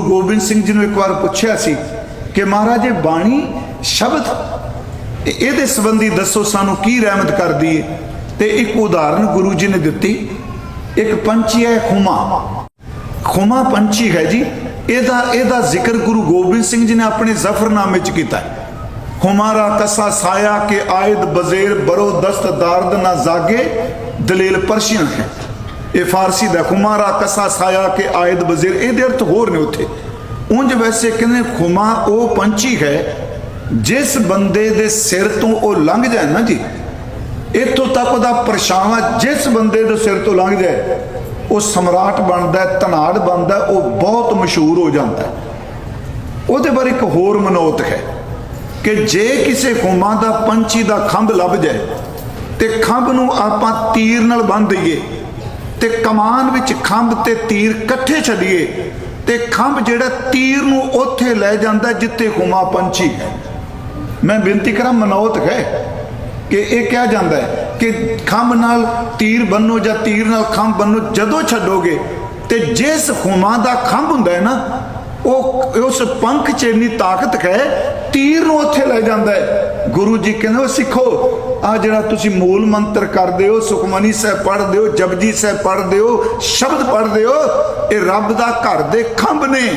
ਗੁਰੂ ਗੋਬਿੰਦ ਸਿੰਘ ਜੀ ਨੂੰ ਇੱਕ ਵਾਰ ਪੁੱਛਿਆ ਸੀ ਕਿ ਮਹਾਰਾਜ, ਇਹ ਬਾਣੀ ਸ਼ਬਦ ਇਹਦੇ ਸੰਬੰਧੀ ਦੱਸੋ ਸਾਨੂੰ ਕੀ ਰਹਿਮਤ ਕਰਦੀ ਹੈ ਤੇ ਇੱਕ ਉਦਾਹਰਨ ਗੁਰੂ ਜੀ ਨੇ ਦਿੱਤੀ, ਇੱਕ ਪੰਛੀ ਹੈ ਖੁਮਾ। ਖੁਮਾ ਪੰਛੀ ਹੈ ਜੀ, ਇਹਦਾ ਇਹਦਾ ਜ਼ਿਕਰ ਗੁਰੂ ਗੋਬਿੰਦ ਸਿੰਘ ਜੀ ਨੇ ਆਪਣੇ ਜ਼ਫਰਨਾਮੇ ਚ ਕੀਤਾ ਹੈ। ਹਮਾਰਾ ਕਸਾ ਸਾਇਆ ਕੇ ਆਇਦ ਬਜ਼ੇਰ ਬਰੋ ਦਸਤ ਦਾਰਦ ਨਾ ਜਾਗੇ, ਦਲੀਲ ਪਰਸ਼ੀਅਨ ਹੈ। ਇਹ ਫਾਰਸੀ ਦਾ ਖੁਮਾਰਾ ਕਸਾ ਸਾਇਆ ਕੇ ਆਇਦ ਬਜ਼ੇਰ ਇਹਦੇ ਅਰਥ ਹੋਰ ਨੇ ਉੱਥੇ। ਉਂਝ ਵੈਸੇ ਕਹਿੰਦੇ ਖੁਮਾ ਉਹ ਪੰਛੀ ਹੈ, ਜਿਸ ਬੰਦੇ ਦੇ ਸਿਰ ਤੋਂ ਉਹ ਲੰਘ ਜਾਏ ਨਾ ਜੀ। ਇੱਥੋਂ ਤੱਕ ਦਾ ਪਰਛਾਵਾਂ ਜਿਸ ਬੰਦੇ ਦੇ ਸਿਰ ਤੋਂ ਲੰਘ ਜਾਏ, ਉਹ ਸਮਰਾਟ ਬਣਦਾ ਤਨਾੜ ਬਣਦਾ ਉਹ ਬਹੁਤ ਮਸ਼ਹੂਰ ਹੋ ਜਾਂਦਾ ਉਹਦੇ ਬਾਰੇ ਇੱਕ ਹੋਰ ਮਨੋਤ ਹੈ ਕਿ ਜੇ ਕਿਸੇ ਕੌਮਾਂ ਦਾ ਪੰਛੀ ਦਾ ਖੰਭ ਲੱਭ ਜਾਏ, ਤੇ ਖੰਭ ਨੂੰ ਆਪਾਂ ਤੀਰ ਨਾਲ ਬੰਨ ਦਈਏ। ਤੇ ਕਮਾਨ ਵਿੱਚ ਖੰਭ ਤੇ ਤੀਰ ਇਕੱਠੇ ਛੱਡੀਏ, ਤੇ ਖੰਭ ਜਿਹੜਾ ਤੀਰ ਨੂੰ ਉੱਥੇ ਲੈ ਜਾਂਦਾ ਜਿੱਥੇ ਹੁਮਾ ਪੰਛੀ ਹੈ। ਮੈਂ ਬੇਨਤੀ ਕਰਾਂ, ਮਨੋਤ ਹੈ ਕਿ ਇਹ ਕਿਹਾ ਜਾਂਦਾ ਹੈ ਕਿ ਖੰਭ ਨਾਲ ਤੀਰ ਬੰਨੋ ਜਾਂ ਤੀਰ ਨਾਲ ਖੰਭ ਬੰਨੋ, ਜਦੋਂ ਛੱਡੋਗੇ, ਤੇ ਜਿਸ ਹੁਮਾ ਦਾ ਖੰਭ ਹੁੰਦਾ ਹੈ ਨਾ, ਉਹ ਉਸ ਪੰਖ 'ਚ ਇੰਨੀ ਤਾਕਤ ਹੈ, ਤੀਰ ਨੂੰ ਉੱਥੇ ਲੈ ਜਾਂਦਾ ਹੈ। ਗੁਰੂ ਜੀ ਕਹਿੰਦੇ ਉਹ ਸਿੱਖੋ। ਆ ਜਿਹੜਾ ਤੁਸੀਂ ਮੂਲ ਮੰਤਰ ਕਰਦੇ ਹੋ, ਸੁਖਮਨੀ ਸਾਹਿਬ ਪੜ੍ਹਦੇ ਹੋ, ਜਪਜੀ ਸਾਹਿਬ ਪੜ੍ਹਦੇ ਹੋ, ਸ਼ਬਦ ਪੜ੍ਹਦੇ ਹੋ, ਇਹ ਰੱਬ ਦਾ ਘਰ ਦੇ ਖੰਭ ਨੇ।